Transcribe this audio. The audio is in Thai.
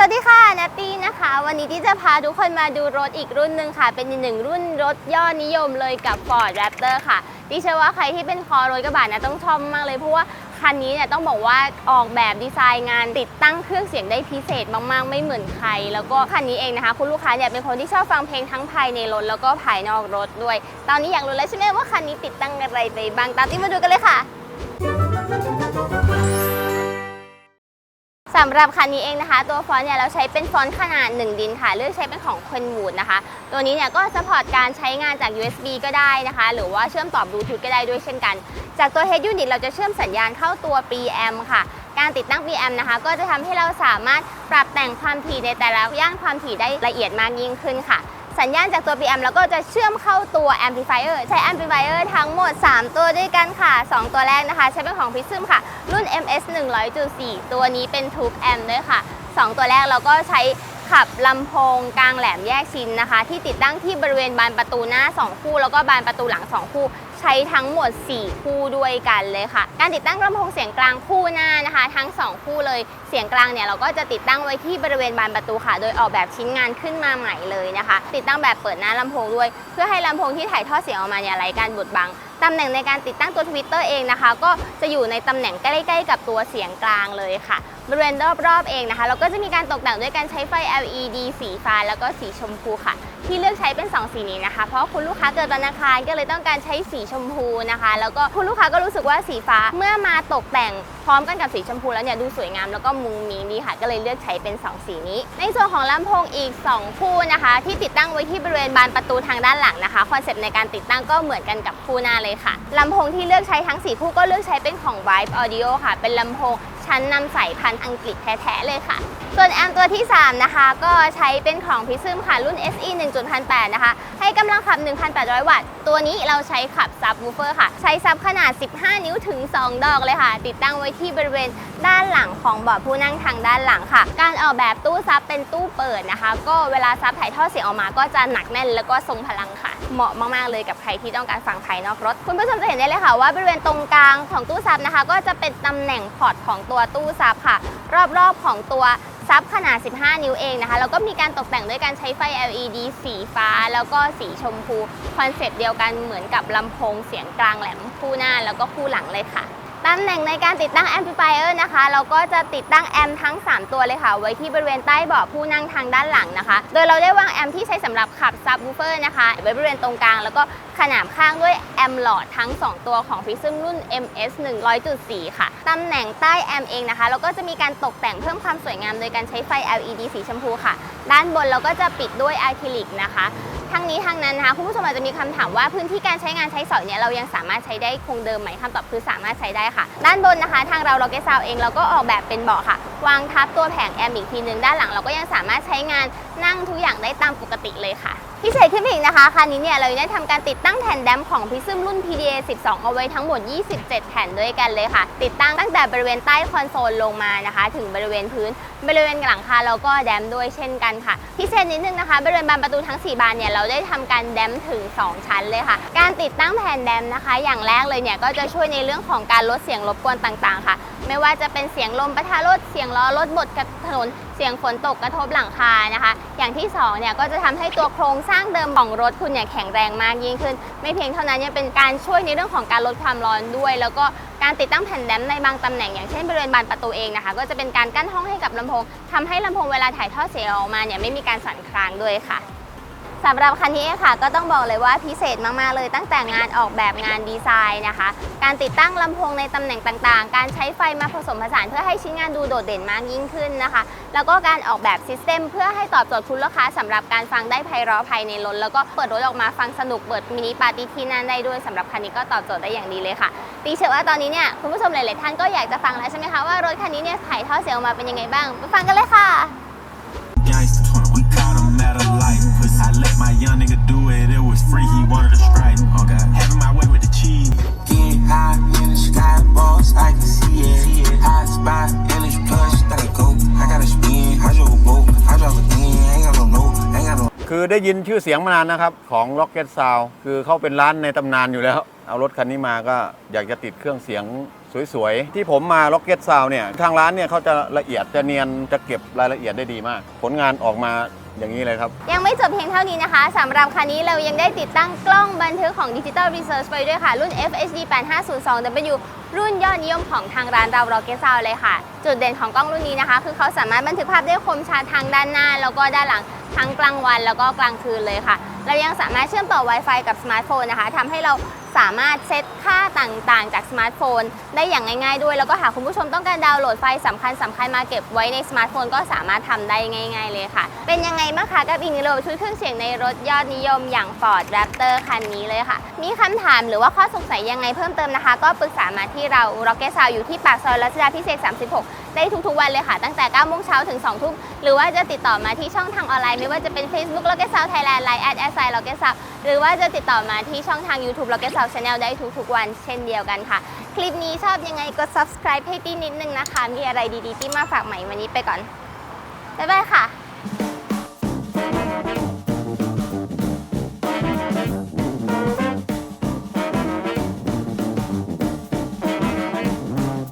สวัสดีค่ะแนตตี้นะคะ วันนี้ที่จะพาทุกคนมาดูรถอีกรุ่นหนึ่งค่ะ เป็นอีกหนึ่งรุ่นรถยอดนิยมเลยกับ Ford Raptor ค่ะดิเชื่อว่าใครที่เป็นคอรถกระบะนะต้องชอบมากเลยเพราะว่าคันนี้เนี่ยต้องบอกว่าออกแบบดีไซน์งานติดตั้งเครื่องเสียงได้พิเศษมาก ๆ ไม่เหมือนใคร แล้วก็คันนี้เองนะคะคุณลูกค้าเนี่ยเป็นคนที่ชอบฟังเพลงทั้งภายในรถแล้วก็ภายนอกรถด้วย ตอนนี้อยากรู้แล้วใช่ไหมว่าคันนี้ติดตั้งอะไรไปบ้างตามที่มาดูกันเลยค่ะ สำหรับคันนี้เองนะคะ ตัวฟอนต์เนี่ยเราใช้เป็นฟอนต์ขนาด 1 ดินค่ะ เลือกใช้เป็นของ Kenwood นะคะ ตัวนี้เนี่ยก็สปอร์ตการใช้งานจาก USB ก็ได้นะคะ หรือว่าเชื่อมต่อบลูทูธก็ได้ด้วยเช่นกัน จากตัว Head Unit เราจะเชื่อมสัญญาณเข้าตัว PM ค่ะ การติดตั้ง PM นะคะ ก็จะทำให้เราสามารถปรับแต่งความถี่ในแต่ละย่านความถี่ได้ละเอียดมากยิ่งขึ้นค่ะ สัญญาณจากตัว PM แล้วก็จะเชื่อมเข้าตัว amplifier ใช้ amplifier ทั้งหมด 3 ตัวด้วยกันค่ะ 2 ตัวแรกนะคะ ใช้เป็นของ Prism ค่ะ รุ่น MS 100.4 ตัวนี้เป็น Tube Amp ด้วยค่ะ 2 ตัวแรกเราก็ใช้ขับลำโพงกลางแหลมแยกชิ้นนะคะ ที่ติดตั้งที่บริเวณบานประตูหน้า 2 คู่ แล้วก็บานประตูหลัง 2 คู่ ใช้ทั้งหมด 4 คู่ด้วยกันเลยค่ะ การติดตั้งลำโพงเสียงกลางคู่หน้านะคะ ทั้ง 2 คู่เลยเสียงกลางเนี่ยเราก็จะติดตั้งไว้ที่บริเวณบานประตูค่ะ โดยออกแบบชิ้นงานขึ้นมาใหม่เลยนะคะ ติดตั้งแบบเปิดหน้าลำโพงด้วย เพื่อให้ลำโพงที่ถ่ายทอดเสียงออกมาเนี่ยไร้การบดบังตำแหน่งในการติดตั้งตัวทวิตเตอร์เองนะคะ ก็จะอยู่ในตำแหน่งใกล้ๆ กับตัวเสียงกลางเลยค่ะบริเวณรอบๆเองนะคะ เราก็จะมีการตกแต่งด้วยการใช้ไฟ LED สีฟ้าแล้วก็สีชมพูค่ะ ที่เลือกใช้เป็น 2 สีนี้นะคะ เพราะคุณลูกค้าเกิดวันอังคารก็เลยต้องการใช้สีชมพูนะคะ แล้วก็คุณลูกค้าก็รู้สึกว่าสีฟ้าเมื่อมาตกแต่งพร้อมกันกับสีชมพูแล้วเนี่ยดูสวยงามแล้วก็มุงมีดีค่ะ ก็เลยเลือกใช้เป็น 2 สีนี้ ในส่วนของลำโพงอีก 2 คู่นะคะ ที่ติดตั้งไว้ที่บริเวณบานประตูทางด้านหลังนะคะคอนเซปต์ในการติดตั้งก็เหมือนกันกับคู่หน้าเลยค่ะลำโพงที่เลือกใช้ทั้ง 4 คู่ก็เลือกใช้เป็นของ Vibe Audio ค่ะ เป็นลำโพงชั้นนำสายพันธุ์อังกฤษแท้ๆเลยค่ะ ส่วนแอมตัวที่ 3 นะคะ ก็ใช้เป็นของพิซึมค่ะ รุ่น SE 1.8 นะคะ ให้กำลังขับ 1,800 วัตต์ ตัวนี้เราใช้ขับซับวูเฟอร์ค่ะ ใช้ซับขนาด 15 นิ้วถึง 2 ดอกเลยค่ะ ติดตั้งไว้ที่บริเวณด้านหลังของเบาะผู้นั่งทางด้านหลังค่ะ การออกแบบตู้ซับเป็นตู้เปิดนะคะ ก็เวลาซับถ่ายทอดเสียงออกมาก็จะหนักแน่นแล้วก็ทรงพลังค่ะ เหมาะมาก ๆ เลยกับใครที่ต้องการฟังภายนอกรถ คุณผู้ชมจะเห็นได้เลยค่ะว่าบริเวณตรงกลางของตู้ซับนะคะ ก็จะเป็นตำแหน่งพอร์ตของตัวตู้ซับค่ะ รอบๆของตัว ซับขนาด 15 นิ้วเองนะคะ แล้วก็มีการตกแต่งด้วยการใช้ไฟ LED สีฟ้า แล้วก็สีชมพู คอนเซปต์เดียวกันเหมือนกับลำโพงเสียงกลางแหลมคู่หน้าแล้วก็คู่หลังเลยค่ะ ตำแหน่งในการติดตั้งแอมพลิฟายเออร์นะคะ เราก็จะติดตั้งแอมทั้ง 3 ตัวเลยค่ะ ไว้ที่บริเวณใต้เบาะผู้นั่งทางด้านหลังนะคะ โดยเราได้วางแอมที่ใช้สำหรับขับซับวูเฟอร์นะคะ ไว้บริเวณตรงกลาง แล้วก็ขนานข้างด้วยแอมหลอดทั้ง 2 ตัวของ Prism รุ่น MS 100.4 ค่ะ ตำแหน่งใต้แอมเองนะคะ เราก็จะมีการตกแต่งเพิ่มความสวยงามโดยการใช้ไฟ LED สีชมพูค่ะ ด้านบนเราก็จะปิดด้วยอะคริลิกนะคะ ทั้งนี้ทั้งนั้นนะคะคุณผู้ชมอาจจะมีคำถามว่าพื้นที่การใช้งานใช้สอยเนี่ยเรายังสามารถใช้ได้คงเดิมไหมคำตอบคือสามารถใช้ได้ค่ะ ด้านบนนะคะทางเราเราเกซาวเองเราก็ออกแบบเป็นเบาะค่ะ วางทับตัวแผงแอมอีกทีหนึ่งด้านหลังเราก็ยังสามารถใช้งาน นั่งทุกอย่างได้ตามปกติเลยค่ะ พิเศษขึ้นไปอีกนะคะคันนี้เนี่ยเราได้ทำการติดตั้งแผ่นแดมของพิซึมรุ่น PDA 12 เอาไว้ทั้งหมด 27 แผ่นด้วยกันเลยค่ะ ติดตั้งตั้งแต่บริเวณใต้คอนโซลลงมานะคะ ถึงบริเวณพื้น บริเวณหลังคาเราก็แดมด้วยเช่นกันค่ะ พิเศษนิดนึงนะคะ บริเวณบานประตูทั้ง 4 บานเนี่ยเราได้ทำการแดมถึง 2 ชั้นเลยค่ะ การติดตั้งแผ่นแดมนะคะ อย่างแรกเลยเนี่ยก็จะช่วยในเรื่องของการลดเสียงรบกวนต่างๆ ค่ะ ไม่ว่าจะเป็นเสียงลมปะทะรถเสียงล้อรถบดกับถนน เสียงฝนตกกระทบหลังคานะคะ อย่างที่2เนี่ยก็จะทำให้ตัวโครงสร้างเดิมของรถคุณเนี่ยแข็งแรงมากยิ่งขึ้น ไม่เพียงเท่านั้นยังเป็นการช่วยในเรื่องของการลดความร้อนด้วย แล้วก็การติดตั้งแผ่นแดมในบางตำแหน่งอย่างเช่นบริเวณบานประตูเองนะคะ ก็จะเป็นการกั้นห้องให้กับลำโพงทำให้ลำโพงเวลาถ่ายทอดเสียงออกมาเนี่ยไม่มีการสั่นคลางด้วยค่ะ สำหรับคันนี้ค่ะก็ต้องบอกเลยว่าพิเศษมาก ๆ เลยตั้งแต่งานออกแบบงานดีไซน์นะคะ การติดตั้งลำโพงในตำแหน่งต่างๆ การใช้ไฟมาผสมผสานเพื่อให้ชิ้นงานดูโดดเด่นมากยิ่งขึ้นนะคะ แล้วก็การออกแบบซิสเต็มเพื่อให้ตอบโจทย์คุณลูกค้าสำหรับการฟังได้ไพเราะภายในรถแล้วก็เปิดรถออกมาฟังสนุกเปิดมินิปาร์ตี้ที่นั่นได้ด้วยสำหรับคันนี้ก็ตอบโจทย์ได้อย่างดีเลยค่ะตีเชื่อว่าตอนนี้เนี่ยคุณผู้ชมหลาย ๆ ท่านก็อยากจะฟังแล้วใช่ไหมคะว่ารถคันนี้เนี่ยถ่ายทอดเสียงออกมาเป็นยังไงบ้างไปฟังกันเลยค่ะ I let my young nigga do it, it was free, he wanted a strike. Oh God, having my way with the cheese. Getting high in the sky, boss, I can see it. Hot spot in this plush, gotta go. I gotta spin, I drove a boat, I drove a in, ain't got no note, ain't got no คือได้ยินชื่อเสียงมานานนะครับ ของ Rocket Sound คือเขาเป็นร้านในตำนานอยู่แล้ว เอารถคันนี้มาก็อยากจะติดเครื่องเสียงสวยๆ ที่ผมมา Rocket Sound เนี่ย ทางร้านเนี่ยเขาจะละเอียดจะเนียนจะเก็บรายละเอียดได้ดีมาก ผลงานออกมา อย่างนี้เลยครับ ยังไม่จบเพียงเท่านี้นะคะสำหรับคันนี้เรายังได้ติดตั้งกล้องบันทึกของ Digital Research ไปด้วยค่ะ รุ่น FHD 8502W รุ่นยอดนิยมของทางร้านเรา Rocket Sound เลยค่ะ จุดเด่นของกล้องรุ่นนี้นะคะ คือเขาสามารถบันทึกภาพได้คมชัดทั้งด้านหน้า แล้วก็ด้านหลังทั้งกลางวันแล้วก็กลางคืนเลยค่ะ เรายังสามารถเชื่อมต่อ Wi-Fi กับสมาร์ทโฟนนะคะทำให้เรา สามารถเซตค่าต่างๆ จากสมาร์ทโฟน ได้อย่างง่ายๆด้วย แล้วก็หากคุณผู้ชมต้องการดาวน์โหลดไฟล์สำคัญสำคัญมาเก็บไว้ในสมาร์ทโฟนก็สามารถทำได้ง่าย ๆ เลยค่ะ เป็นยังไงบ้างคะกับอีกหนึ่งระบบชุดเครื่องเสียงในรถยอดนิยมอย่าง Ford Raptor คันนี้เลยค่ะ มีคำถามหรือว่าข้อสงสัยยังไงเพิ่มเติมนะคะ ก็ปรึกษามาที่เรา Rocket Sound อยู่ที่ปากซอยรัชดาพิเศษ 36 ได้ทุกๆวันเลยค่ะ ตั้งแต่9โมงเช้าถึง2ทุ่มหรือว่าจะติดต่อมาที่ช่องทางออนไลน์ ไม่ว่าจะเป็น Facebook l o c k e t Sound Thailand Line at s i Rocket Sound หรือว่าจะติดต่อมาที่ช่องทาง YouTube l o c k e t Sound Channel ได้ทุกๆวันเช่นเดียวกันค่ะ คลิปนี้ชอบยังไงกด subscribe ให้ตี้นิดนึงนะคะ มีอะไรดีๆ ที่มาฝากใหม่วันนี้ไปก่อนบ๊ายบายค่ะ